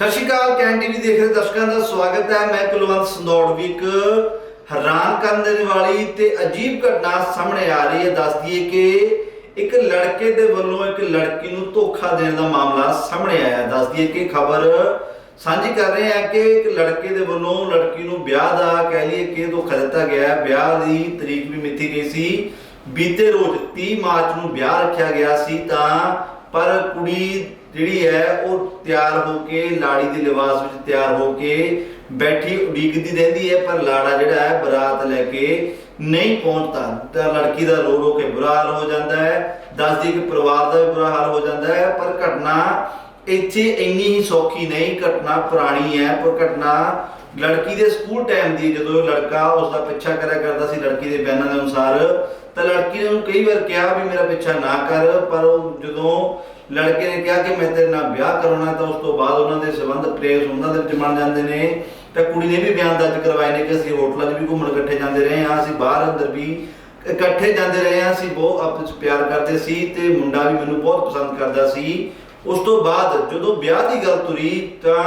ਸਤਿ ਸ਼੍ਰੀ ਅਕਾਲ, can TV ਦੇਖ ਰਹੇ ਦਰਸ਼ਕਾਂ ਦਾ ਸਵਾਗਤ ਹੈ। ਮੈਂ ਕੁਲਵੰਤ ਸੰਦੌੜ ਵੀ ਇੱਕ ਹੈਰਾਨ ਕਰਨ ਦੇਣ ਵਾਲੀ ਤੇ ਅਜੀਬ ਘਟਨਾ ਸਾਹਮਣੇ ਆ ਰਹੀ ਹੈ। ਦੱਸ ਦਈਏ ਕਿ ਇੱਕ ਲੜਕੇ ਦੇ ਵੱਲੋਂ ਇੱਕ ਲੜਕੀ ਨੂੰ ਧੋਖਾ ਦੇਣ ਦਾ ਮਾਮਲਾ ਸਾਹਮਣੇ ਆਇਆ। ਦੱਸਦੀ ਦਈਏ ਕਿ ਖਬਰ ਸਾਂਝੀ ਕਰ ਰਹੇ ਹਾਂ ਕਿ ਇੱਕ ਲੜਕੇ ਦੇ ਵੱਲੋਂ ਲੜਕੀ ਨੂੰ ਵਿਆਹ ਦਾ ਕਹਿ ਲਈਏ ਕਿ ਧੋਖਾ ਦਿੱਤਾ ਗਿਆ ਵਿਆਹ ਦੀ ਤਰੀਕ ਵੀ ਮਿੱਥੀ ਗਈ ਸੀ। ਬੀਤੇ ਰੋਜ਼ 30 ਮਾਰਚ ਨੂੰ ਵਿਆਹ ਰੱਖਿਆ ਗਿਆ ਸੀ ਤਾਂ ਪਰ ਕੁੜੀ ਜਿਹੜੀ ਹੈ, ਉਹ ਤਿਆਰ ਹੋ ਕੇ ਲਾੜੀ ਦੇ ਲਿਬਾਸ ਵਿੱਚ ਤਿਆਰ ਹੋ ਕੇ ਬੈਠੀ, ਉਡੀਕਦੀ ਰਹਿੰਦੀ ਹੈ, ਪਰ ਲਾੜਾ ਜਿਹੜਾ ਹੈ, ਬਰਾਤ ਲੈ ਕੇ ਨਹੀਂ ਪਹੁੰਚਦਾ। ਤਾਂ ਲੜਕੀ ਦਾ ਰੋ ਰੋ ਕੇ ਬੁਰਾ ਹਾਲ ਹੋ ਜਾਂਦਾ ਹੈ, ਦੱਸਦੀ ਕਿ ਪਰਿਵਾਰ ਦਾ ਵੀ ਬੁਰਾ ਹਾਲ ਹੋ ਜਾਂਦਾ ਹੈ, ਪਰ ਘਟਨਾ ਇੱਥੇ ਇੰਨੀ ਹੀ ਸੌਖੀ ਨਹੀਂ, ਘਟਨਾ ਪੁਰਾਣੀ ਹੈ, ਪਰ ਘਟਨਾ ਲੜਕੀ ਦੇ ਸਕੂਲ ਟਾਈਮ ਦੀ ਜਦੋਂ ਲੜਕਾ ਉਸ ਦਾ ਪਿੱਛਾ ਕਰਿਆ ਕਰਦਾ ਸੀ ਲੜਕੀ ਦੇ ਬਿਆਨਾਂ ਦੇ ਅਨੁਸਾਰ, ਤਾਂ ਲੜਕੀ ਨੇ ਉਹਨੂੰ ਕਈ ਵਾਰ ਕਿਹਾ ਵੀ ਮੇਰਾ ਪਿੱਛਾ ਨਾ ਕਰ, ਪਰ ਉਹ ਜਦੋਂ ਲੜਕੇ ਨੇ ਕਿਹਾ ਕਿ ਮੈਂ ਤੇਰੇ ਨਾਲ ਵਿਆਹ ਕਰਾਉਣਾ, ਤਾਂ ਉਸ ਤੋਂ ਬਾਅਦ ਉਹਨਾਂ ਦੇ ਸੰਬੰਧ ਪ੍ਰੇਮ ਸੰਬੰਧਾਂ ਦੇ ਵਿੱਚ ਬਣ ਜਾਂਦੇ ਨੇ। ਤਾਂ ਕੁੜੀ ਨੇ ਵੀ ਬਿਆਨ ਦਰਜ ਕਰਵਾਏ ਨੇ ਕਿ ਅਸੀਂ ਹੋਟਲਾਂ 'ਚ ਵੀ ਘੁੰਮਣ ਇਕੱਠੇ ਜਾਂਦੇ ਰਹੇ ਹਾਂ, ਅਸੀਂ ਬਾਹਰ ਅੰਦਰ ਵੀ ਇਕੱਠੇ ਜਾਂਦੇ ਰਹੇ ਹਾਂ, ਅਸੀਂ ਬਹੁਤ ਆਪਸ ਵਿੱਚ ਪਿਆਰ ਕਰਦੇ ਸੀ ਤੇ ਮੁੰਡਾ ਵੀ ਮੈਨੂੰ ਬਹੁਤ ਪਸੰਦ ਕਰਦਾ ਸੀ। ਉਸ ਤੋਂ ਬਾਅਦ ਜਦੋਂ ਵਿਆਹ ਦੀ ਗੱਲ ਤੁਰੀ, ਤਾਂ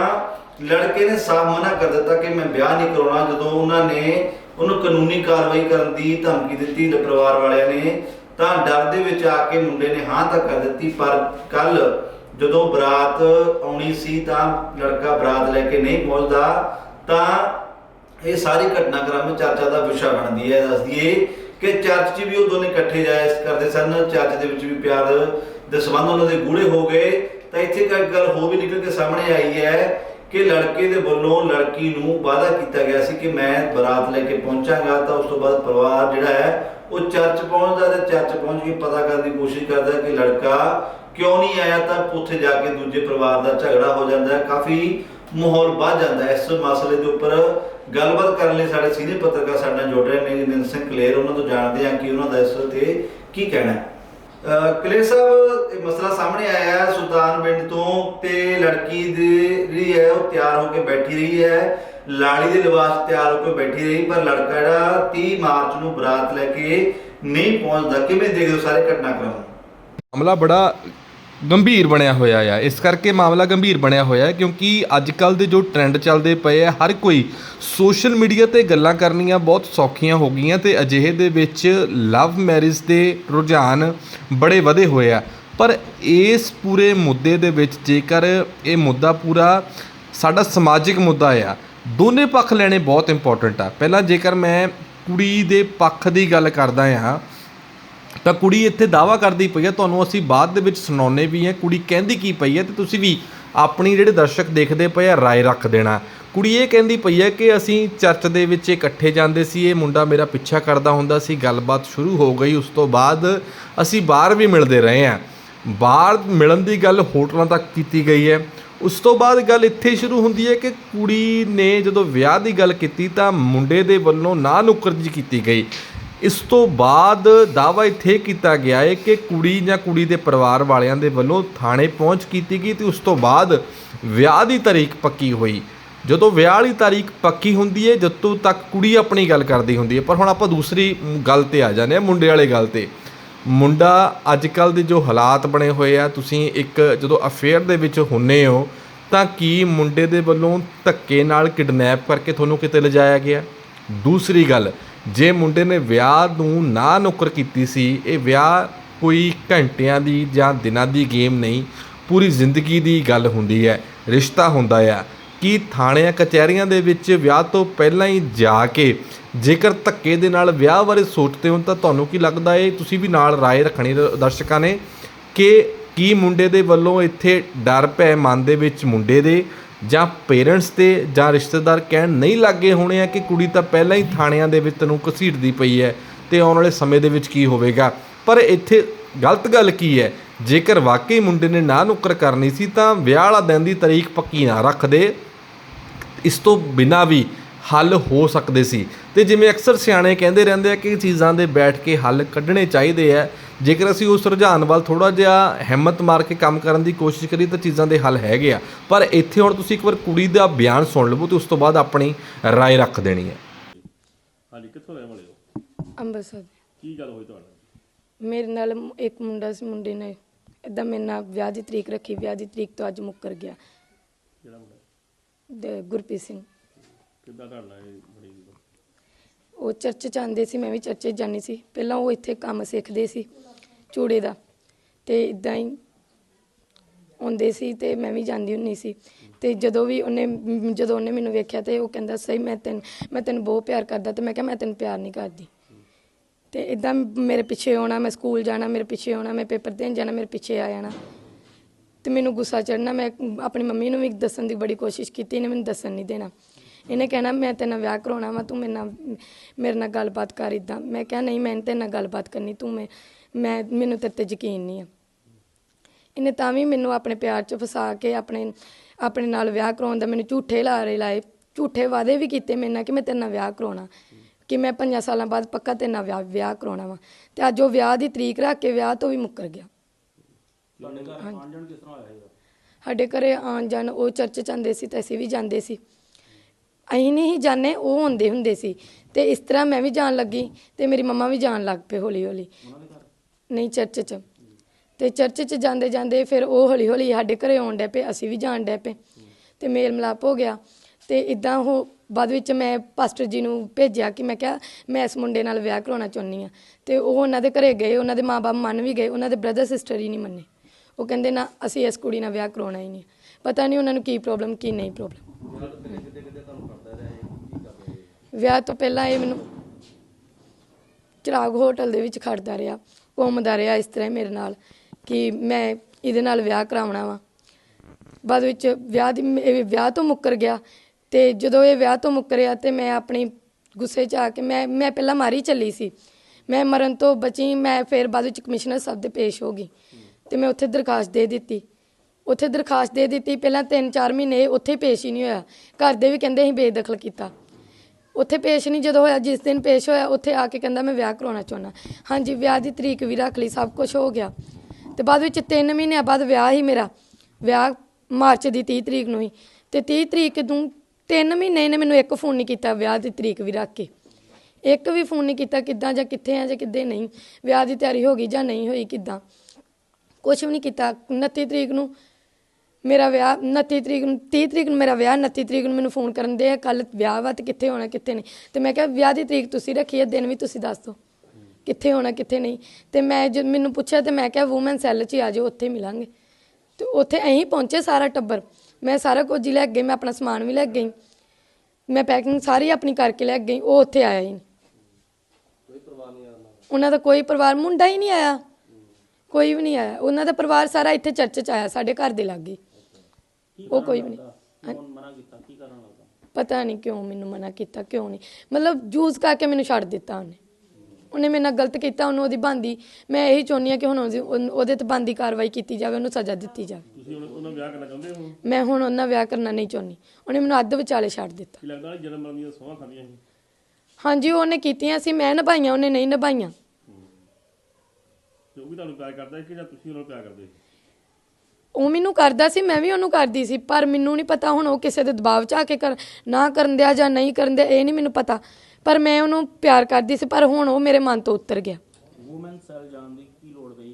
ਲੜਕੇ ਨੇ ਸਾਫ਼ ਮਨਾ ਕਰ ਦਿੱਤਾ ਕਿ ਮੈਂ ਵਿਆਹ ਨਹੀਂ ਕਰਾਉਣਾ। ਜਦੋਂ ਉਹਨਾਂ ਨੇ ਉਹਨੂੰ ਕਾਨੂੰਨੀ ਕਾਰਵਾਈ ਕਰਨ ਦੀ ਧਮਕੀ ਦਿੱਤੀ ਪਰਿਵਾਰ ਵਾਲਿਆਂ ਨੇ, ਤਾਂ ਡਰ ਦੇ ਵਿੱਚ ਆ ਕੇ ਮੁੰਡੇ ਨੇ ਹਾਂ ਤਾਂ ਕਰ ਦਿੱਤੀ, ਪਰ ਕੱਲ ਜਦੋਂ ਬਰਾਤ ਆਉਣੀ ਸੀ ਤਾਂ ਲੜਕਾ ਬਰਾਤ ਲੈ ਕੇ ਨਹੀਂ ਪਹੁੰਚਦਾ, ਤਾਂ ਇਹ ਸਾਰੀ ਘਟਨਾਕ੍ਰਮ ਚਰਚਾ ਦਾ ਵਿਸ਼ਾ ਬਣਦੀ ਹੈ। ਦੱਸ ਦਈਏ ਕਿ ਚਰਚ 'ਚ ਵੀ ਉਹ ਦੋਨੇ ਇਕੱਠੇ ਜਾਇਆ ਕਰਦੇ ਸਨ। ਚਰਚ ਦੇ ਵਿੱਚ ਵੀ ਪਿਆਰ ਦੇ ਸੰਬੰਧ ਉਹਨਾਂ ਦੇ ਗੂੜੇ ਹੋ ਗਏ। ਤਾਂ ਇੱਥੇ ਇੱਕ ਗੱਲ ਹੋ ਵੀ ਨਿਕਲ ਕੇ ਸਾਹਮਣੇ ਆਈ ਹੈ ਕਿ ਲੜਕੇ ਦੇ ਵੱਲੋਂ ਲੜਕੀ ਨੂੰ ਵਾਅਦਾ ਕੀਤਾ ਗਿਆ ਸੀ ਕਿ ਮੈਂ ਬਰਾਤ ਲੈ ਕੇ ਪਹੁੰਚਾਂਗਾ, ਤਾਂ ਉਸ ਤੋਂ ਬਾਅਦ ਪਰਿਵਾਰ ਜਿਹੜਾ ਹੈ, ਉਹ ਚਰਚ ਪਹੁੰਚਦਾ ਤੇ ਚਰਚ ਪਹੁੰਚ ਕੇ ਪਤਾ ਕਰਨ ਦੀ ਕੋਸ਼ਿਸ਼ ਕਰਦਾ ਕਿ ਲੜਕਾ ਕਿਉਂ ਨਹੀਂ ਆਇਆ, ਤਾਂ ਉੱਥੇ ਜਾ ਕੇ ਦੂਜੇ ਪਰਿਵਾਰ ਦਾ ਝਗੜਾ ਹੋ ਜਾਂਦਾ ਹੈ, ਕਾਫੀ ਮਾਹੌਲ ਵੱਧ ਜਾਂਦਾ ਹੈ। ਇਸ ਮਸਲੇ ਦੇ ਉੱਪਰ ਗੱਲਬਾਤ ਕਰਨ ਲਈ ਸਾਡੇ ਸੀਨੀਅਰ ਪੱਤਰਕਾਰ ਸਾਡੇ ਨਾਲ ਜੁੜ ਰਹੇ ਨੇ ਨਿੰਦ ਸਿੰਘ ਕਲੇਰ ਉਹਨਾਂ ਤੋਂ ਜਾਣਦੇ ਹਾਂ ਕਿ ਉਹਨਾਂ ਦਾ ਇਸ ਤੇ ਕੀ ਕਹਿਣਾ ਹੈ। ਅਹ ਸਾਹਿਬ, ਇਹ ਮਸਲਾ ਸਾਹਮਣੇ ਆਇਆ ਹੈ ਸੁਲਤਾਨ ਪਿੰਡ ਤੋਂ ਤੇ ਲੜਕੀ ਦੀ ਜਿਹੜੀ ਹੈ ਉਹ ਤਿਆਰ ਹੋ ਕੇ ਬੈਠੀ ਰਹੀ ਹੈ। ਲਾੜੀ ਦੇ ਲਿਬਾਸ ਤਿਆਰ ਹੋ ਕੇ ਬੈਠੀ ਰਹੀ, ਪਰ ਲੜਕਾ ਜਿਹੜਾ 30 ਮਾਰਚ ਨੂੰ ਬਰਾਤ ਲੈ ਕੇ ਨਹੀਂ ਪਹੁੰਚਦਾ। ਕਿਵੇਂ ਦੇਖਦੇ ਹੋ ਸਾਰੇ ਘਟਨਾਕ੍ਰਮ ਨੂੰ? ਬੜਾ ਗੰਭੀਰ ਬਣਿਆ ਹੋਇਆ ਆ। ਇਸ ਕਰਕੇ ਮਾਮਲਾ ਗੰਭੀਰ ਬਣਿਆ ਹੋਇਆ ਹੈ ਕਿਉਂਕਿ ਅੱਜ ਕੱਲ ਦੇ ਜੋ ਟ੍ਰੈਂਡ ਚੱਲਦੇ ਪਏ ਆ, ਹਰ ਕੋਈ ਸੋਸ਼ਲ ਮੀਡੀਆ ਤੇ ਗੱਲਾਂ ਕਰਨੀਆਂ ਬਹੁਤ ਸੌਖੀਆਂ ਹੋ ਗਈਆਂ ਤੇ ਅਜਿਹੇ ਦੇ ਵਿੱਚ ਲਵ ਮੈਰਿਜ ਦੇ ਰੁਝਾਨ ਬੜੇ ਵਧੇ ਹੋਏ ਆ। ਪਰ ਇਸ ਪੂਰੇ ਮੁੱਦੇ ਦੇ ਵਿੱਚ ਜੇਕਰ ਇਹ ਮੁੱਦਾ ਪੂਰਾ ਸਾਡਾ ਸਮਾਜਿਕ ਮੁੱਦਾ ਆ, ਦੋਨੇ ਪੱਖ ਲੈਣੇ ਬਹੁਤ ਇੰਪੋਰਟੈਂਟ ਆ। ਪਹਿਲਾਂ ਜੇਕਰ ਮੈਂ ਕੁੜੀ ਦੇ ਪੱਖ ਦੀ ਗੱਲ ਕਰਦਾ ਆ ਤਾਂ ਕੁੜੀ ਇੱਥੇ ਦਾਵਾ ਕਰਦੀ ਪਈ ਹੈ ਤੁਹਾਨੂੰ ਅਸੀਂ ਬਾਅਦ ਦੇ ਵਿੱਚ ਸੁਣਾਉਨੇ ਵੀ ਹੈ, ਕੁੜੀ ਕਹਿੰਦੀ ਕੀ ਪਈ ਹੈ ਤੇ ਤੁਸੀਂ ਵੀ ਆਪਣੀ ਜਿਹੜੇ ਦਰਸ਼ਕ ਦੇਖਦੇ ਪਏ ਆ, ਰਾਏ ਰੱਖ ਦੇਣਾ। ਕੁੜੀ ਇਹ ਕਹਿੰਦੀ ਪਈ ਹੈ ਕਿ ਅਸੀਂ ਚਰਚ ਦੇ ਵਿੱਚ ਇਕੱਠੇ ਜਾਂਦੇ ਸੀ, ਇਹ ਮੁੰਡਾ ਮੇਰਾ ਪਿੱਛਾ ਕਰਦਾ ਹੁੰਦਾ ਸੀ, ਗੱਲਬਾਤ ਸ਼ੁਰੂ ਹੋ ਗਈ, ਉਸ ਤੋਂ ਬਾਅਦ ਅਸੀਂ ਬਾਹਰ ਵੀ ਮਿਲਦੇ ਰਹੇ ਹਾਂ ਬਾਹਰ ਮਿਲਣ ਦੀ ਗੱਲ ਹੋਟਲਾਂ ਤੱਕ ਕੀਤੀ ਗਈ ਹੈ। ਉਸ ਤੋਂ ਬਾਅਦ ਗੱਲ ਇੱਥੇ ਸ਼ੁਰੂ ਹੁੰਦੀ ਹੈ ਕਿ ਕੁੜੀ ਨੇ ਜਦੋਂ ਵਿਆਹ ਦੀ ਗੱਲ ਕੀਤੀ ਤਾਂ ਮੁੰਡੇ ਦੇ ਵੱਲੋਂ ਨਾ ਨੁਕਰਜੀ ਕੀਤੀ ਗਈ। ਇਸ ਤੋਂ ਬਾਅਦ ਦਾਅਵਾ ਇੱਥੇ ਕੀਤਾ ਗਿਆ ਹੈ ਕਿ ਕੁੜੀ ਜਾਂ ਕੁੜੀ ਦੇ ਪਰਿਵਾਰ ਵਾਲਿਆਂ ਦੇ ਵੱਲੋਂ ਥਾਣੇ ਪਹੁੰਚ ਕੀਤੀ ਗਈ ਤੇ ਉਸ ਤੋਂ ਬਾਅਦ ਵਿਆਹ ਦੀ ਤਾਰੀਖ ਪੱਕੀ ਹੋਈ। ਜਦੋਂ ਵਿਆਹ ਵਾਲੀ ਤਾਰੀਖ ਪੱਕੀ ਹੁੰਦੀ ਹੈ ਜਦੋਂ ਤੱਕ ਕੁੜੀ ਆਪਣੀ ਗੱਲ ਕਰਦੀ ਹੁੰਦੀ ਹੈ ਪਰ ਹੁਣ ਆਪਾਂ ਦੂਸਰੀ ਗੱਲ ਤੇ ਆ ਜਾਂਦੇ ਆ, ਮੁੰਡੇ ਵਾਲੇ ਗੱਲ ਤੇ। ਮੁੰਡਾ ਅੱਜ ਕੱਲ ਦੇ ਜੋ ਹਾਲਾਤ ਬਣੇ ਹੋਏ ਆ, ਤੁਸੀਂ ਇੱਕ ਜਦੋਂ ਅਫੇਅਰ ਦੇ ਵਿੱਚ ਹੁੰਨੇ ਹੋ, ਤਾਂ ਕੀ ਮੁੰਡੇ ਦੇ ਵੱਲੋਂ ਧੱਕੇ ਨਾਲ ਕਿਡਨੈਪ ਕਰਕੇ ਤੁਹਾਨੂੰ ਕਿਤੇ ਲਿਜਾਇਆ ਗਿਆ? ਦੂਸਰੀ ਗੱਲ ਜੇ ਮੁੰਡੇ ਨੇ ਵਿਆਹ ਨੂੰ ਨਾ ਨੁਕਰ ਕੀਤੀ ਸੀ, ਇਹ ਵਿਆਹ ਕੋਈ ਘੰਟਿਆਂ ਦੀ ਜਾਂ ਦਿਨਾਂ ਦੀ ਗੇਮ ਨਹੀਂ, ਪੂਰੀ ਜ਼ਿੰਦਗੀ ਦੀ ਗੱਲ ਹੁੰਦੀ ਹੈ, ਰਿਸ਼ਤਾ ਹੁੰਦਾ ਆ। ਕੀ ਥਾਣਿਆਂ ਕਚਹਿਰੀਆਂ ਦੇ ਵਿੱਚ ਵਿਆਹ ਤੋਂ ਪਹਿਲਾਂ ਹੀ ਜਾ ਕੇ ਜੇਕਰ ਧੱਕੇ ਦੇ ਨਾਲ ਵਿਆਹ ਬਾਰੇ ਸੋਚਦੇ ਹੋ ਤਾਂ ਤੁਹਾਨੂੰ ਕੀ ਲੱਗਦਾ ਹੈ ਤੁਸੀਂ ਵੀ ਨਾਲ ਰਾਏ ਰੱਖਣੀ ਦਰਸ਼ਕਾਂ ਨੇ ਕਿ ਕੀ ਮੁੰਡੇ ਦੇ ਵੱਲੋਂ ਇੱਥੇ ਡਰ ਪੈ ਮਨ ਦੇ ਵਿੱਚ ਮੁੰਡੇ ਦੇ ਜਾਂ ਪੇਰੈਂਟਸ ਤੇ ਜਾਂ ਰਿਸ਼ਤੇਦਾਰ ਕਹਿਣ ਨਹੀਂ ਲੱਗੇ ਹੋਣੇ ਆ ਕਿ ਕੁੜੀ ਤਾਂ ਪਹਿਲਾਂ ਹੀ ਥਾਣਿਆਂ ਦੇ ਵਿੱਚ ਤੈਨੂੰ ਘਸੀਟਦੀ ਪਈ ਹੈ ਤੇ ਆਉਣ ਵਾਲੇ ਸਮੇਂ ਦੇ ਵਿੱਚ ਕੀ ਹੋਵੇਗਾ? ਪਰ ਇੱਥੇ ਗਲਤ ਗੱਲ ਕੀ ਹੈ? ਜੇਕਰ ਵਾਕਈ ਮੁੰਡੇ ਨੇ ਨਾ ਨੁੱਕਰ ਕਰਨੀ ਸੀ ਤਾਂ ਵਿਆਹ ਵਾਲਾ ਦਿਨ ਦੀ ਤਾਰੀਖ ਪੱਕੀ ਨਾ ਰੱਖਦੇ ਇਸ ਤੋਂ ਬਿਨਾ ਵੀ ਹੱਲ ਹੋ ਸਕਦੇ ਸੀ। ਤੇ ਜਿਵੇਂ ਅਕਸਰ ਸਿਆਣੇ ਕਹਿੰਦੇ ਰਹਿੰਦੇ ਆ ਕਿ ਚੀਜ਼ਾਂ ਦੇ ਬੈਠ ਕੇ ਹੱਲ ਕੱਢਣੇ ਚਾਹੀਦੇ ਆ ਜੇਕਰ ਅਸੀਂ ਉਸ ਰੁਝਾਨ ਵੱਲ ਥੋੜਾ ਜਿਹਾ ਹਿੰਮਤ ਮਾਰ ਕੇ ਕੰਮ ਕਰਨ ਦੀ ਕੋਸ਼ਿਸ਼ ਕਰੀਏ ਤਾਂ ਚੀਜ਼ਾਂ ਦੇ ਹੱਲ ਹੈਗੇ ਆ। ਪਰ ਇੱਥੇ ਹੁਣ ਤੁਸੀਂ ਇੱਕ ਵਾਰ ਕੁੜੀ ਦਾ ਬਿਆਨ ਸੁਣ ਲਵੋ ਤੇ ਉਸ ਤੋਂ ਬਾਅਦ ਆਪਣੀ ਰਾਏ ਰੱਖ ਦੇਣੀ ਹੈ। ਹਾਂਜੀ ਕਿੱਥੋਂ ਰਹਿਣ ਵਾਲੇ ਹੋ? ਅੰਮ੍ਰਿਤਸਰ। ਦੇ। ਕੀ ਗੱਲ ਹੋਈ ਤੁਹਾਡੇ ਮੇਰੇ ਨਾਲ ਮ- ਇੱਕ ਮੁੰਡਾ ਸੀ ਮੁੰਡੇ ਨੇ ਇਦਾਂ ਮੇਰੇ ਨਾਲ ਵਿਆਹ ਦੀ ਤਰੀਕ ਰੱਖੀ ਵਿਆਹ ਦੀ ਤਰੀਕ ਤੋਂ ਅੱਜ ਮੁੱਕਰ ਗਿਆ। ਜਿਹੜਾ ਮੁੰਡਾ? ਦੇ ਗੁਰਪ੍ਰੀਤ ਸਿੰਘ। ਕਿੱਦਾਂ ਤੁਹਾਡਾ ਇਹ ਬੜੀ ਉਹ ਚਰਚ ਚ ਆਉਂਦੇ ਸੀ ਮੈਂ ਵੀ ਚਰਚ ਜਾਂਦੀ ਸੀ। ਪਹਿਲਾਂ ਉਹ ਇੱਥੇ ਕੰਮ ਸਿੱਖਦੇ ਸੀ। ਚੂੜੇ ਦਾ। ਤੇ ਇਦਾਂ ਹੀ ਆਉਂਦੇ ਸੀ ਤੇ ਮੈਂ ਵੀ ਜਾਂਦੀ ਹੁੰਨੀ ਸੀ। ਤੇ ਜਦੋਂ ਵੀ ਉਹਨੇ ਮ- ਜਦੋਂ ਉਹਨੇ ਮੈਨੂੰ ਵੇਖਿਆ ਤੇ ਉਹ ਕਹਿੰਦਾ, ਸਹੀ, ਮੈਂ ਤੈਨੂੰ ਮੈਂ ਤੈਨੂੰ ਬਹੁਤ ਪਿਆਰ ਕਰਦਾ। ਤੇ ਮੈਂ ਕਿਹਾ, ਮੈਂ ਤੈਨੂੰ ਪਿਆਰ ਨਹੀਂ ਕਰਦੀ। ਤੇ ਇਦਾਂ ਮੇਰੇ ਪਿੱਛੇ ਆਉਣਾ, ਮੈਂ ਸਕੂਲ ਜਾਣਾ, ਮੇਰੇ ਪਿੱਛੇ ਆਉਣਾ, ਮੈਂ ਪੇਪਰ ਦੇਣ ਜਾਣਾ, ਮੇਰੇ ਪਿੱਛੇ ਆ ਜਾਣਾ। ਤੇ ਮੈਨੂੰ ਗੁੱਸਾ ਚੜਨਾ ਮੈਂ ਆਪਣੀ ਮੰਮੀ ਨੂੰ ਵੀ ਦੱਸਣ ਦੀ ਬੜੀ ਕੋਸ਼ਿਸ਼ ਕੀਤੀ, ਇਹਨੇ ਮੈਨੂੰ ਦੱਸਣ ਨਹੀਂ ਦੇਣਾ। ਇਹਨੇ ਕਹਿਣਾ ਮੈਂ ਤੇਰੇ ਨਾਲ ਵਿਆਹ ਕਰਾਉਣਾ ਵਾ ਤੂੰ ਮੇਰੇ ਨਾਲ ਮੇਰੇ ਨਾਲ ਗੱਲਬਾਤ ਕਰ ਇਦਾਂ ਮੈਂ ਕਿਹਾ ਨਹੀਂ ਮੈਂ ਤੇਰੇ ਨਾਲ ਗੱਲਬਾਤ ਕਰਨੀ ਤੂੰ ਮੈਂ ਮੈਂ ਮੈਨੂੰ ਤੇਰੇ ਤੇ ਯਕੀਨ ਨਹੀਂ ਆ। ਇਹਨੇ ਤਾਂ ਵੀ ਮੈਨੂੰ ਆਪਣੇ ਪਿਆਰ 'ਚ ਫਸਾ ਕੇ ਆਪਣੇ ਆਪਣੇ ਨਾਲ ਵਿਆਹ ਕਰਾਉਣ ਦਾ ਮੈਨੂੰ ਝੂਠੇ ਲਾਰੇ ਲਾਏ ਝੂਠੇ ਵਾਅਦੇ ਵੀ ਕੀਤੇ ਮੇਰੇ ਨਾਲ ਕਿ ਮੈਂ ਤੇਰੇ ਨਾਲ ਵਿਆਹ ਕਰਾਉਣਾ। ਕਿ ਮੈਂ ਪੰਜਾਂ ਸਾਲਾਂ ਬਾਅਦ ਪੱਕਾ ਤੇਰੇ ਨਾਲ ਵਿਆਹ ਵਿਆਹ ਕਰਾਉਣਾ ਵਾ। ਤੇ ਅੱਜ ਉਹ ਵਿਆਹ ਦੀ ਤਰੀਕ ਰੱਖ ਕੇ ਵਿਆਹ ਤੋਂ ਵੀ ਮੁੱਕਰ ਗਿਆ। ਤੁਹਾਡੇ ਘਰ ਆਣ ਜਾਣ ਕਿਸ ਤਰ੍ਹਾਂ ਆਇਆ ਸਾਡੇ ਘਰੇ ਆਉਣ ਜਾਣ ਉਹ ਚਰਚ ਆਉਂਦੇ ਸੀ ਤੇ ਅਸੀਂ ਵੀ ਜਾਂਦੇ ਸੀ। ਅਸੀਂ ਨਹੀਂ ਜਾਣੇ ਉਹ ਹੁੰਦੇ ਹੁੰਦੇ ਸੀ। ਤੇ ਇਸ ਤਰ੍ਹਾਂ ਮੈਂ ਵੀ ਜਾਣ ਲੱਗੀ ਤੇ ਮੇਰੀ ਮੰਮਾ ਵੀ ਜਾਣ ਲੱਗ ਪਏ ਹੌਲੀ ਹੌਲੀ ਨਹੀਂ ਚਰਚ ਚ। ਤੇ ਚਰਚ ਚ ਜਾਂਦੇ ਜਾਂਦੇ ਫਿਰ ਉਹ ਹੌਲੀ ਹੌਲੀ ਸਾਡੇ ਘਰੇ ਆਉਣ ਡੈ ਪਏ ਅਸੀਂ ਵੀ ਜਾਣ ਡੈ ਪਏ। ਤੇ ਮੇਲ ਮਿਲਾਪ ਹੋ ਗਿਆ। ਤੇ ਇਦਾਂ ਉਹ ਬਾਅਦ ਵਿੱਚ ਮੈਂ ਪਾਸਟਰ ਜੀ ਨੂੰ ਭੇਜਿਆ ਕਿ ਮੈਂ ਕਿਹਾ ਮੈਂ ਇਸ ਮੁੰਡੇ ਨਾਲ ਵਿਆਹ ਕਰਾਉਣਾ ਚਾਹੁੰਦੀ ਆ ਤੇ ਉਹ ਉਹਨਾਂ ਦੇ ਘਰੇ ਗਏ ਉਹਨਾਂ ਦੇ ਮਾਪੇ ਮੰਨ ਵੀ ਗਏ ਉਹਨਾਂ ਦੇ ਬ੍ਰਦਰ ਸਿਸਟਰ ਹੀ ਨਹੀਂ ਮੰਨੇ। ਉਹ ਕਹਿੰਦੇ ਨਾ ਅਸੀਂ ਇਸ ਕੁੜੀ ਨਾਲ ਵਿਆਹ ਕਰਾਉਣਾ ਹੀ ਨਹੀਂ। ਪਤਾ ਨਹੀਂ ਉਹਨਾਂ ਨੂੰ ਕੀ ਪ੍ਰੋਬਲਮ ਕੀ ਨਹੀਂ ਪ੍ਰੋਬਲਮ ਵਿਆਹ ਤੋਂ ਪਹਿਲਾਂ ਇਹ ਮੈਨੂੰ ਚਿਰਾਗ ਹੋਟਲ ਦੇ ਵਿੱਚ ਖੜਦਾ ਰਿਹਾ, ਘੁੰਮਦਾ ਰਿਹਾ ਇਸ ਤਰ੍ਹਾਂ ਮੇਰੇ ਨਾਲ ਕਿ ਮੈਂ ਇਹਦੇ ਨਾਲ ਵਿਆਹ ਕਰਾਉਣਾ ਵਾ। ਬਾਅਦ ਵਿੱਚ ਵਿਆਹ ਦੀ ਇਹ ਵਿਆਹ ਤੋਂ ਮੁੱਕਰ ਗਿਆ ਤੇ ਜਦੋਂ ਇਹ ਵਿਆਹ ਤੋਂ ਮੁੱਕਰਿਆ ਤੇ ਮੈਂ ਆਪਣੀ ਗੁੱਸੇ 'ਚ ਆ ਕੇ ਮੈਂ ਮੈਂ ਪਹਿਲਾਂ ਮਾਰੀ ਚੱਲੀ ਸੀ। ਮੈਂ ਮਰਨ ਤੋਂ ਬਚੀ, ਮੈਂ ਫਿਰ ਬਾਅਦ ਵਿੱਚ ਕਮਿਸ਼ਨਰ ਸਾਹਿਬ ਦੇ ਪੇਸ਼ ਹੋ ਗਈ ਤੇ ਮੈਂ ਉੱਥੇ ਦਰਖਾਸਤ ਦੇ ਦਿੱਤੀ। ਉੱਥੇ ਦਰਖਾਸਤ ਦੇ ਦਿੱਤੀ, ਪਹਿਲਾਂ 3-4 ਮਹੀਨੇ ਉੱਥੇ ਪੇਸ਼ ਹੀ ਨਹੀਂ ਹੋਇਆ। ਘਰ ਦੇ ਵੀ ਕਹਿੰਦੇ ਅਸੀਂ ਬੇਦਖਲ ਕੀਤਾ। ਉੱਥੇ ਪੇਸ਼ ਨਹੀਂ, ਜਦੋਂ ਹੋਇਆ, ਜਿਸ ਦਿਨ ਪੇਸ਼ ਹੋਇਆ, ਉੱਥੇ ਆ ਕੇ ਕਹਿੰਦਾ, ਮੈਂ ਵਿਆਹ ਕਰਾਉਣਾ ਚਾਹੁੰਦਾ। ਹਾਂਜੀ, ਵਿਆਹ ਦੀ ਤਰੀਕ ਵੀ ਰੱਖ ਲਈ, ਸਭ ਕੁਝ ਹੋ ਗਿਆ। ਤੇ ਬਾਅਦ ਵਿੱਚ 3 ਮਹੀਨਿਆਂ ਬਾਅਦ ਵਿਆਹ ਹੀ ਮੇਰਾ, ਵਿਆਹ ਮਾਰਚ ਦੀ 30 ਤਰੀਕ ਨੂੰ ਹੀ। ਤੇ 30 ਤਰੀਕ ਨੂੰ 3 ਮਹੀਨੇ ਨੇ ਮੈਨੂੰ ਇੱਕ ਫੋਨ ਨਹੀਂ ਕੀਤਾ ਵਿਆਹ ਦੀ ਤਰੀਕ ਵੀ ਰੱਖ ਕੇ। ਇੱਕ ਵੀ ਫੋਨ ਨਹੀਂ ਕੀਤਾ ਕਿੱਦਾਂ ਜਾਂ ਕਿੱਥੇ ਆ ਜਾਂ ਕਿੱਦੇ ਨਹੀਂ। ਵਿਆਹ ਦੀ ਤਿਆਰੀ ਹੋ ਗਈ ਜਾਂ ਨਹੀਂ ਹੋਈ ਕਿੱਦਾਂ। ਕੁਝ ਵੀ ਨਹੀਂ ਕੀਤਾ। 29 ਤਰੀਕ ਨੂੰ ਮੇਰਾ ਵਿਆਹ 29 ਤਰੀਕ ਨੂੰ 30 ਤਰੀਕ ਨੂੰ ਮੇਰਾ ਵਿਆਹ 29 ਤਰੀਕ ਨੂੰ ਮੈਨੂੰ ਫੋਨ ਕਰਨ ਦੇ ਕੱਲ ਵਿਆਹ ਵਾ ਤੇ ਕਿੱਥੇ ਹੋਣਾ, ਕਿੱਥੇ ਨਹੀਂ। ਤੇ ਮੈਂ ਕਿਹਾ ਵਿਆਹ ਦੀ ਤਰੀਕ ਤੁਸੀਂ ਰੱਖੀ ਹੈ ਦਿਨ ਵੀ ਤੁਸੀਂ ਦੱਸ ਦਿਓ ਕਿੱਥੇ ਹੋਣਾ, ਕਿੱਥੇ ਨਹੀਂ। ਤੇ ਮੈਂ ਜਦ ਮੈਨੂੰ ਪੁੱਛਿਆ ਤੇ ਮੈਂ ਕਿਹਾ ਔਮਨ ਸੈੱਲ 'ਚ ਹੀ ਆ ਜਾਓ, ਉੱਥੇ ਮਿਲਾਂਗੇ। ਤੇ ਉੱਥੇ ਅਸੀਂ ਪਹੁੰਚੇ ਸਾਰਾ ਟੱਬਰ। ਮੈਂ ਸਾਰਾ ਕੁਝ ਹੀ ਲੈ ਕੇ ਗਈ, ਮੈਂ ਆਪਣਾ ਸਮਾਨ ਵੀ ਲੈ ਗਈ। ਮੈਂ ਪੈਕਿੰਗ ਸਾਰੀ ਆਪਣੀ ਕਰਕੇ ਲੈ ਕੇ ਗਈ, ਉਹ ਉੱਥੇ ਆਇਆ ਹੀ ਨਹੀਂ। ਉਹਨਾਂ ਦਾ ਕੋਈ ਪਰਿਵਾਰ, ਮੁੰਡਾ ਹੀ ਨਹੀਂ ਆਇਆ। ਕੋਈ ਵੀ ਨਹੀਂ ਆਇਆ। ਉਹਨਾਂ ਦਾ ਪਰਿਵਾਰ ਸਾਰਾ ਇੱਥੇ ਚਰਚ 'ਚ ਆਇਆ, ਸਾਡੇ ਘਰ ਦੇ ਲਾਗੇ। ਉਹ ਕੋਈ ਵੀ ਨਹੀਂ। ਕੌਣ ਮਨਾ ਕੀਤਾ ਕੀ ਕਾਰਨ ਲੱਗਦਾ ਪਤਾ ਨਹੀਂ ਕਿਉਂ ਮੈਨੂੰ ਮਨਾ ਕੀਤਾ ਕਿਉਂ ਨਹੀਂ। ਮਤਲਬ ਜੂਸ ਕਰਕੇ ਮੈਨੂੰ ਛੱਡ ਦਿੱਤਾ ਉਹਨੇ। ਉਹਨੇ ਮੇਰੇ ਨਾਲ ਗਲਤ ਕੀਤਾ ਉਹਨੂੰ ਉਹਦੀ ਬੰਦੀ ਮੈਂ ਇਹੀ ਚਾਹੁੰਦੀ ਹਾਂ ਕਿ ਹੁਣ ਉਹਦੀ- ਉਹਨ- ਉਹਦੇ ਤੇ ਬੰਦੀ ਕਾਰਵਾਈ ਕੀਤੀ ਜਾਵੇ ਉਹਨੂੰ ਸਜ਼ਾ ਦਿੱਤੀ ਜਾਵੇ। ਤੁਸੀਂ ਹੁਣ ਉਹਨਾਂ ਵਿਆਹ ਕਰਨਾ ਚਾਹੁੰਦੇ ਹੋ? ਮੈਂ ਹੁਣ ਉਹਨਾਂ ਵਿਆਹ ਕਰਨਾ ਨਹੀਂ ਚਾਹੁੰਦੀ। ਉਹਨੇ ਮੈਨੂੰ ਅੱਧ ਵਿਚਾਲੇ ਛੱਡ ਦਿੱਤਾ। ਕੀ ਲੱਗਦਾ ਜਨਮ ਮਰਨ ਦੀਆਂ ਸੋਹਾਂ ਖਾਂਦੀਆਂ ਸੀ? ਹਾਂਜੀ ਉਹਨੇ ਕੀਤੀਆਂ ਸੀ ਮੈਂ ਨਿਭਾਈਆਂ ਉਹਨੇ ਨਹੀਂ ਨਿਭਾਈਆਂ। ਜੋ ਵੀ ਤੁਹਾਨੂੰ ਪਿਆਰ ਕਰਦਾ ਸੀ ਕਿ ਜਾਂ ਤੁਸੀਂ ਉਹਨਾਂ ਨੂੰ ਪਿਆਰ ਕਰਦੇ ਸੀ? ਉਹ ਮੈਨੂੰ ਕਰਦਾ ਸੀ ਮੈਂ ਵੀ ਉਹਨੂੰ ਕਰਦੀ ਸੀ ਪਰ ਮੈਨੂੰ ਨਹੀਂ ਪਤਾ ਹੁਣ ਉਹ ਕਿਸੇ ਦੇ ਦਬਾਅ 'ਚ ਆ ਕੇ ਕਰ ਨਾ ਕਰਨ ਦਿਆ ਜਾਂ ਨਹੀਂ ਕਰਨ ਦਿਆ ਇਹ ਨਹੀਂ ਮੈਨੂੰ ਪਤਾ। ਪਰ ਮੈਂ ਉਹਨੂੰ ਪਿਆਰ ਕਰਦੀ ਸੀ ਪਰ ਹੁਣ ਉਹ ਮੇਰੇ ਮਨ ਤੋਂ ਉਤਰ ਗਿਆ। ਵੂਮਨ ਸੈਲ ਜਾਣ ਦੀ ਕੀ ਲੋੜ ਪਈ?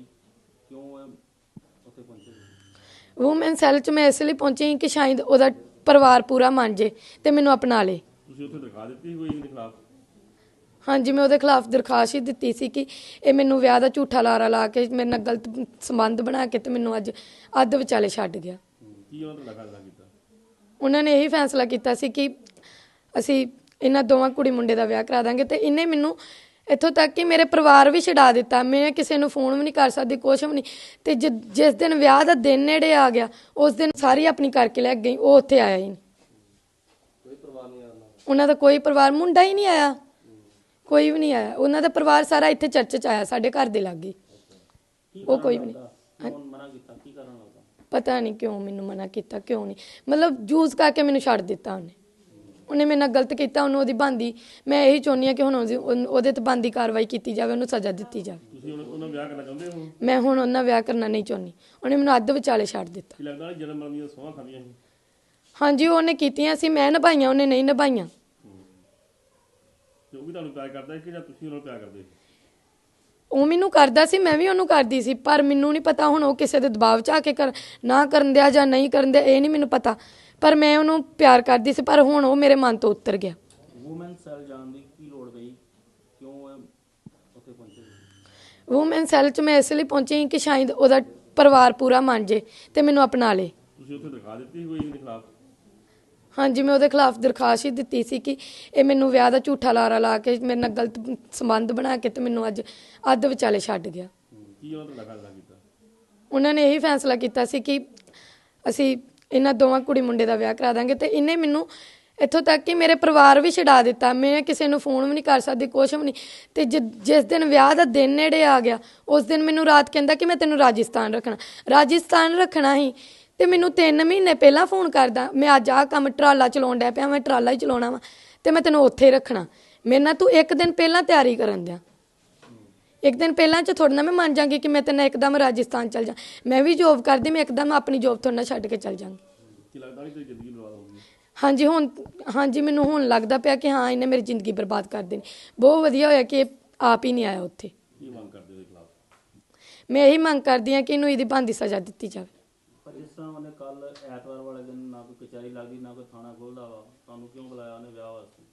ਕਿਉਂ ਉੱਥੇ ਪਹੁੰਚੇ? ਵੂਮਨ ਸੈੱਲ 'ਚ ਮੈਂ ਇਸ ਲਈ ਪਹੁੰਚੀ ਕਿ ਸ਼ਾਇਦ ਉਹਦਾ ਪਰਿਵਾਰ ਪੂਰਾ ਮੰਨ ਜੇ ਤੇ ਮੈਨੂੰ ਅਪਣਾ ਲੇ। ਤੁਸੀਂ ਉੱਥੇ ਦਿਖਾ ਦਿੱਤੀ ਕੋਈ ਇਹਦੇ ਖਿਲਾਫ ਹਾਂਜੀ ਮੈਂ ਉਹਦੇ ਖਿਲਾਫ ਦਰਖਾਸਤ ਹੀ ਦਿੱਤੀ ਸੀ ਕਿ ਇਹ ਮੈਨੂੰ ਵਿਆਹ ਦਾ ਝੂਠਾ ਲਾਰਾ ਲਾ ਕੇ ਮੇਰੇ ਨਾਲ ਗਲਤ ਸੰਬੰਧ ਬਣਾ ਕੇ ਤੇ ਮੈਨੂੰ ਅੱਜ ਅੱਧ ਵਿਚਾਲੇ ਛੱਡ ਗਿਆ। ਕੀ ਉਹਨਾਂ ਤੁਹਾਡਾ ਫੈਸਲਾ ਕੀਤਾ? ਉਹਨਾਂ ਨੇ ਇਹੀ ਫੈਸਲਾ ਕੀਤਾ ਸੀ ਕਿ ਅਸੀਂ ਇਹਨਾਂ ਦੋਵਾਂ ਕੁੜੀ ਮੁੰਡੇ ਦਾ ਵਿਆਹ ਕਰਾ ਦਾਂਗੇ ਤੇ ਇਹਨੇ ਮੈਨੂੰ ਇੱਥੋਂ ਤੱਕ ਕਿ ਮੇਰੇ ਪਰਿਵਾਰ ਵੀ ਛਡਾ ਦਿੱਤਾ। ਮੈਂ ਕਿਸੇ ਨੂੰ ਫੋਨ ਵੀ ਨਹੀਂ ਕਰ ਸਕਦੀ ਕੁਛ ਵੀ ਨਹੀਂ। ਤੇ ਜਿ- ਜਿਸ ਦਿਨ ਵਿਆਹ ਦਾ ਦਿਨ ਨੇੜੇ ਆ ਗਿਆ ਉਸ ਦਿਨ ਸਾਰੀ ਆਪਣੀ ਕਰਕੇ ਲੈ ਗਈ ਉਹ ਉੱਥੇ ਆਇਆ ਹੀ ਨਹੀਂ। ਉਹਨਾਂ ਦਾ ਕੋਈ ਪਰਿਵਾਰ ਮੁੰਡਾ ਹੀ ਨਹੀਂ ਆਇਆ। ਕੋਈ ਵੀ ਨਹੀਂ ਆਇਆ। ਉਹਨਾਂ ਦਾ ਪਰਿਵਾਰ ਸਾਰਾ ਇੱਥੇ ਚਰਚ 'ਚ ਆਇਆ ਸਾਡੇ ਘਰ ਦੇ ਲਾਗੇ। ਉਹ ਕੋਈ ਵੀ ਨਹੀਂ। ਕੌਣ ਮਨਾ ਕੀਤਾ? ਕੀ ਕਾਰਨ ਲੱਗਦਾ? ਪਤਾ ਨਹੀਂ ਕਿਉਂ ਮੈਨੂੰ ਮਨਾ ਕੀਤਾ ਕਿਉਂ ਨਹੀਂ। ਮਤਲਬ ਜੂਸ ਕਰਕੇ ਮੈਨੂੰ ਛੱਡ ਦਿੱਤਾ ਉਹਨੇ। ਉਹਨੇ ਮੇਰੇ ਨਾਲ ਗਲਤ ਕੀਤਾ ਉਹਨੂੰ ਉਹਦੀ ਬੰਦੀ ਮੈਂ ਇਹੀ ਚਾਹੁੰਦੀ ਹਾਂ ਕਿ ਹੁਣ ਉਹਦੀ- ਉਹਨ- ਉਹਦੇ ਤੇ ਬੰਦੀ ਕਾਰਵਾਈ ਕੀਤੀ ਜਾਵੇ ਉਹਨੂੰ ਸਜ਼ਾ ਦਿੱਤੀ ਜਾਵੇ। ਤੁਸੀਂ ਹੁਣ ਉਹਨਾਂ ਵਿਆਹ ਕਰਨਾ ਚਾਹੁੰਦੇ ਹੋ? ਮੈਂ ਹੁਣ ਉਹਨਾਂ ਵਿਆਹ ਕਰਨਾ ਨਹੀਂ ਚਾਹੁੰਦੀ। ਉਹਨੇ ਮੈਨੂੰ ਅੱਧ ਵਿਚਾਲੇ ਛੱਡ ਦਿੱਤਾ। ਕੀ ਲੱਗਦਾ ਜਨਮ ਮਰਨ ਦੀਆਂ ਸੋਹਾਂ ਖਾਂਦੀਆਂ ਸੀ? ਹਾਂਜੀ ਉਹਨੇ ਕੀਤੀਆਂ ਸੀ ਮੈਂ ਨਿਭਾਈਆਂ ਉਹਨੇ ਨਹੀਂ ਨਿਭਾਈਆਂ। ਜੋ ਵੀ ਤੁਹਾਨੂੰ ਪਿਆਰ ਕਰਦਾ ਸੀ ਕਿ ਜਾਂ ਤੁਸੀਂ ਉਹਨਾਂ ਨੂੰ ਪਿਆਰ ਕਰਦੇ ਸੀ ਉਹ ਮੈਨੂੰ ਕਰਦਾ ਸੀ ਮੈਂ ਵੀ ਉਹਨੂੰ ਕਰਦੀ ਸੀ ਪਰ ਮੈਨੂੰ ਨਹੀਂ ਪਤਾ ਹੁਣ ਉਹ ਕਿਸੇ ਦੇ ਦਬਾਅ 'ਚ ਆ ਕੇ ਕਰ ਨਾ ਕਰਨ ਦਿਆ ਜਾਂ ਨਹੀਂ ਕਰਨ ਦਿਆ ਇਹ ਨਹੀਂ ਮੈਨੂੰ ਪਤਾ। ਪਰ ਮੈਂ ਉਹਨੂੰ ਪਿਆਰ ਕਰਦੀ ਸੀ ਪਰ ਹੁਣ ਉਹ ਮੇਰੇ ਮਨ ਤੋਂ ਉਤਰ ਗਿਆ। ਵੂਮਨ ਸੈੱਲ ਜਾਣ ਦੀ ਕੀ ਲੋੜ ਪਈ? ਕਿਉਂ ਉੱਥੇ ਪਹੁੰਚੇ? ਵੂਮਨ ਸੈੱਲ 'ਚ ਮੈਂ ਇਸ ਲਈ ਪਹੁੰਚੀ ਕਿ ਸ਼ਾਇਦ ਉਹਦਾ ਪਰਿਵਾਰ ਪੂਰਾ ਮੰਨ ਜੇ ਤੇ ਮੈਨੂੰ ਅਪਣਾ ਲੇ। ਤੁਸੀਂ ਉੱਥੇ ਦਿਖਾ ਦਿੱਤੀ ਕੋਈ ਇਹਦੇ ਖਿਲਾਫ ਹਾਂਜੀ ਮੈਂ ਉਹਦੇ ਖਿਲਾਫ ਦਰਖਾਸਤ ਹੀ ਦਿੱਤੀ ਸੀ ਕਿ ਇਹ ਮੈਨੂੰ ਵਿਆਹ ਦਾ ਝੂਠਾ ਲਾਰਾ ਲਾ ਕੇ ਮੇਰੇ ਨਾਲ ਗਲਤ ਸੰਬੰਧ ਬਣਾ ਕੇ ਤੇ ਮੈਨੂੰ ਅੱਜ ਅੱਧ ਵਿਚਾਲੇ ਛੱਡ ਗਿਆ। ਕੀ ਉਹਨਾਂ ਤੁਹਾਡਾ ਫੈਸਲਾ ਕੀਤਾ? ਉਹਨਾਂ ਨੇ ਇਹੀ ਫੈਸਲਾ ਕੀਤਾ ਸੀ ਕਿ ਅਸੀਂ ਇਹਨਾਂ ਦੋਵਾਂ ਕੁੜੀ ਮੁੰਡੇ ਦਾ ਵਿਆਹ ਕਰਾ ਦਾਂਗੇ ਤੇ ਇਹਨੇ ਮੈਨੂੰ ਇੱਥੋਂ ਤੱਕ ਕਿ ਮੇਰੇ ਪਰਿਵਾਰ ਵੀ ਛਡਾ ਦਿੱਤਾ। ਮੈਂ ਕਿਸੇ ਨੂੰ ਫੋਨ ਵੀ ਨਹੀਂ ਕਰ ਸਕਦੀ ਕੁਛ ਵੀ ਨਹੀਂ। ਤੇ ਜਿਸ ਦਿਨ ਵਿਆਹ ਦਾ ਦਿਨ ਨੇੜੇ ਆ ਗਿਆ ਉਸ ਦਿਨ ਮੈਨੂੰ ਰਾਤ ਕਹਿੰਦਾ ਕਿ ਮੈਂ ਤੈਨੂੰ ਰਾਜਸਥਾਨ ਰੱਖਣਾ। ਰਾਜਸਥਾਨ ਰੱਖਣਾ ਹੀ ਤੇ ਮੈਨੂੰ 3 ਮਹੀਨੇ ਪਹਿਲਾਂ ਫੋਨ ਕਰਦਾ ਮੈਂ ਅੱਜ ਆਹ ਕੰਮ ਟਰਾਲਾ ਚਲਾਉਣ ਡਿਆ ਪਿਆ ਮੈਂ ਟਰਾਲਾ ਹੀ ਚਲਾਉਣਾ ਵਾ ਤੇ ਮੈਂ ਤੈਨੂੰ ਉੱਥੇ ਰੱਖਣਾ। ਮੇਰੇ ਨਾਲ ਤੂੰ ਇੱਕ ਦਿਨ ਪਹਿਲਾਂ ਤਿਆਰੀ ਕਰਨ ਦਿਆ। ਇੱਕ ਦਿਨ ਪਹਿਲਾਂ ਚ ਥੋੜਾ ਨਾ ਮੈਂ ਮੰਨ ਜਾਂਗੀ ਕਿ ਮੈਂ ਤੈਨੂੰ ਇੱਕਦਮ ਰਾਜਸਥਾਨ ਚਲ ਜਾ। ਮੈਂ ਵੀ ਜੋਬ ਕਰਦੀ ਮੈਂ ਇੱਕਦਮ ਆਪਣੀ ਜੋਬ ਥੋੜਾ ਨਾ ਛੱਡ ਕੇ ਚਲ ਜਾਂਗੀ। ਕੀ ਲੱਗਦਾ ਨਹੀਂ ਤੇਰੀ ਜ਼ਿੰਦਗੀ ਬਰਬਾਦ ਹੋ ਗਈ ਹਾਂਜੀ ਹੁਣ ਹਾਂਜੀ ਮੈਨੂੰ ਹੁਣ ਲੱਗਦਾ ਪਿਆ ਕਿ ਹਾਂ ਇਹਨੇ ਮੇਰੀ ਜ਼ਿੰਦਗੀ ਬਰਬਾਦ ਕਰ ਦੇਣੀ। ਬਹੁਤ ਵਧੀਆ ਹੋਇਆ ਕਿ ਇਹ ਆਪ ਹੀ ਨਹੀਂ ਆਇਆ ਉੱਥੇ। ਕੀ ਮੰਗ ਕਰਦੇ ਉਹਦੇ ਖਿਲਾਫ? ਮੈਂ ਇਹੀ ਮੰਗ ਕਰਦੀ ਹਾਂ ਕਿ ਇਹਨੂੰ ਇਹਦੀ ਬੰਦੀ ਸਜ਼ਾ ਦਿੱਤੀ ਜਾਵੇ। ਤਰ੍ਹਾਂ ਉਹਨੇ ਕੱਲ ਐਤਵਾਰ ਵਾਲੇ ਦਿਨ ਨਾ ਕੋਈ ਕਚਹਿਰੀ ਲੱਗਦੀ ਨਾ ਕੋਈ ਥਾਣਾ ਖੋਲਦਾ ਵਾ। ਤੁਹਾਨੂੰ ਕਿਉਂ ਬੁਲਾਇਆ ਉਹਨੇ ਵਿਆਹ ਵਾਸਤੇ?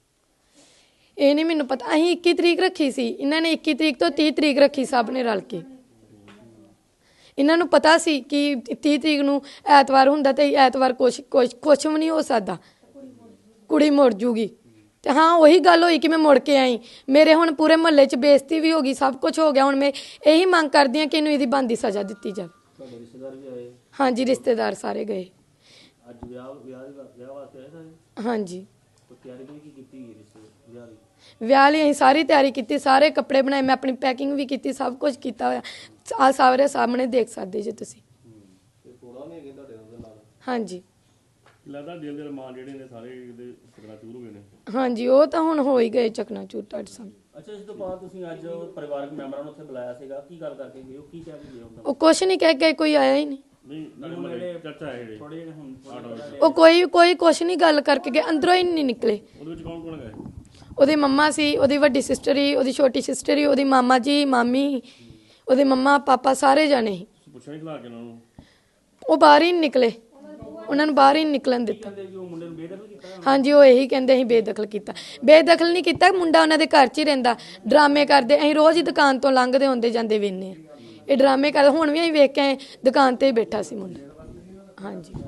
ਇਹ ਨਹੀਂ ਮੈਨੂੰ ਪਤਾ ਅਸੀਂ 21 ਤਰੀਕ ਰੱਖੀ ਸੀ। ਇਹਨਾਂ ਨੇ 21 ਤਰੀਕ ਤੋਂ 30 ਤਰੀਕ ਰੱਖੀ ਸਭ ਨੇ ਰਲ ਕੇ। ਇਹਨਾਂ ਨੂੰ ਪਤਾ ਸੀ ਕਿ 30 ਤਰੀਕ ਨੂੰ ਐਤਵਾਰ ਹੁੰਦਾ ਤੇ ਐਤਵਾਰ ਕੁਛ ਕੁਛ ਕੁਛ ਵੀ ਨਹੀਂ ਹੋ ਸਕਦਾ। ਕੁੜੀ ਮੁੜ ਜੂਗੀ। ਤੇ ਹਾਂ ਉਹੀ ਗੱਲ ਹੋਈ ਕਿ ਮੈਂ ਮੁੜ ਕੇ ਆਈ। ਮੇਰੇ ਹੁਣ ਪੂਰੇ ਮਹੱਲੇ 'ਚ ਬੇਇੱਜ਼ਤੀ ਵੀ ਹੋ ਗਈ ਸਭ ਕੁਝ ਹੋ ਗਿਆ। ਹੁਣ ਮੈਂ ਇਹੀ ਮੰਗ ਕਰਦੀ ਹਾਂ ਕਿ ਇਹਨੂੰ ਇਹਦੀ ਬੰਦੀ ਸਜ਼ਾ ਦਿੱਤੀ ਜਾਵੇ। ਤੁਹਾਡੇ ਰਿਸ਼ਤੇਦਾਰ ਵੀ ਆਏ? ਹਾਂਜੀ ਰਿਸ਼ਤੇਦਾਰ ਸਾਰੇ ਗਏ। ਅੱਜ ਵਿਆਹ ਵਿਆਹ ਦੀ ਵਾਸਤੇ ਆਏ ਸਾਰੇ? ਹਾਂਜੀ। ਕੋਈ ਤਿਆਰੀ ਕੋਈ ਕੀ ਕੀਤੀ ਗਈ ਰਿਸ਼ਤੇ ਵਿਆਹ ਦੀ? ਵਿਆਹ ਲਈ ਅਸੀਂ ਸਾਰੀ ਤਿਆਰੀ ਕੀਤੀ ਸਾਰੇ ਕੱਪੜੇ ਬਣਾਏ ਮੈਂ ਆਪਣੀ ਪੈਕਿੰਗ ਵੀ ਕੀਤੀ ਸਭ ਕੁਝ ਕੀਤਾ ਹੋਇਆ। ਆ ਸਾਰੇ ਸਾਹਮਣੇ ਦੇਖ ਸਕਦੇ ਜੇ ਤੁਸੀਂ। ਹਾਂਜੀ। ਲੱਗਦਾ ਦਿਲ ਦੇ ਰਮਾਨ ਜਿਹੜੇ ਨੇ ਸਾਰੇ ਇਹਦੇ ਸਕਣਾ ਚੂਰ ਹੋ ਗਏ ਨੇ। ਹਾਂਜੀ ਉਹ ਤਾਂ ਹੁਣ ਹੋ ਹੀ ਗਏ ਚਕਨਾਚੂਰ ਤੁਹਾਡੇ ਸਾਹਮਣੇ। ਅੱਛਾ ਇਸ ਤੋਂ ਬਾਅਦ ਤੁਸੀਂ ਅੱਜ ਪਰਿਵਾਰਕ ਮੈਂਬਰਾਂ ਨੂੰ ਉੱਥੇ ਬੁਲਾਇਆ ਸੀਗਾ ਕੀ ਗੱਲ ਕਰਕੇ ਗਏ ਹੋ ਕੀ ਕਹਿ ਕੇ ਗਏ ਹੋ? ਉਹ ਕੁਛ ਨਹੀਂ ਕਹਿ ਕੇ ਕੋਈ ਆਇਆ ਹੀ ਨਹੀਂ। ਨਹੀਂ ਜਿਹੜੇ ਚਰਚਾ ਹੈ ਜਿਹੜੇ। ਥੋੜੇ ਜਿਹੇ ਹੁਣ ਥੋੜ੍ਹੇ ਉਹ ਕੋਈ ਕੋਈ ਕੁਛ ਨਹੀਂ ਗੱਲ ਕਰਕੇ ਗਏ ਅੰਦਰੋਂ ਹੀ ਨਹੀਂ ਨਿਕਲੇ। ਉਹਦੇ ਵਿੱਚ ਕੌਣ ਕੌਣ ਗਏ ਉਹਦੀ ਮੰਮਾ ਸੀ ਉਹਦੀ ਵੱਡੀ ਸਿਸਟਰ ਹੀ ਉਹਦੀ ਛੋਟੀ ਸਿਸਟਰ ਹੀ ਉਹਦੀ ਮਾਮਾ ਜੀ ਮਾਮੀ ਉਹਦੇ ਮੰਮਾ ਪਾਪਾ ਸਾਰੇ ਜਾਣੇ ਸੀ। ਤੁਸੀਂ ਪੁੱਛਿਆ ਨਹੀਂ ਖਲਾ ਕੇ ਉਹਨਾਂ ਨੂੰ? ਉਹ ਬਾਹਰ ਹੀ ਨਹੀਂ ਨਿਕਲੇ। ਉਹਨਾਂ ਨੂੰ ਬਾਹਰ ਹੀ ਨਹੀਂ ਨਿਕਲਣ ਦਿੱਤਾ। ਕਹਿੰਦੇ ਕਿ ਉਹ ਮੁੰਡੇ ਨੂੰ ਬੇਦਖਲ ਕੀਤਾ ਹਾਂਜੀ ਉਹ ਇਹੀ ਕਹਿੰਦੇ ਅਸੀਂ ਬੇਦਖਲ ਕੀਤਾ। ਬੇਦਖਲ ਨਹੀਂ ਕੀਤਾ ਮੁੰਡਾ ਉਹਨਾਂ ਦੇ ਘਰ 'ਚ ਹੀ ਰਹਿੰਦਾ। ਡਰਾਮੇ ਕਰਦੇ ਅਸੀਂ ਰੋਜ਼ ਹੀ ਦੁਕਾਨ ਤੋਂ ਲੰਘਦੇ ਹੁੰਦੇ ਜਾਂਦੇ ਵੇਨੇ ਆ ਇਹ ਡਰਾਮੇ ਕਰ ਹੁਣ ਵੀ ਅਸੀਂ ਵੇਖ ਕੇ ਆਏ, ਦੁਕਾਨ ਤੇ ਹੀ ਬੈਠਾ ਸੀ ਮੁੰਡਾ। ਹਾਂਜੀ।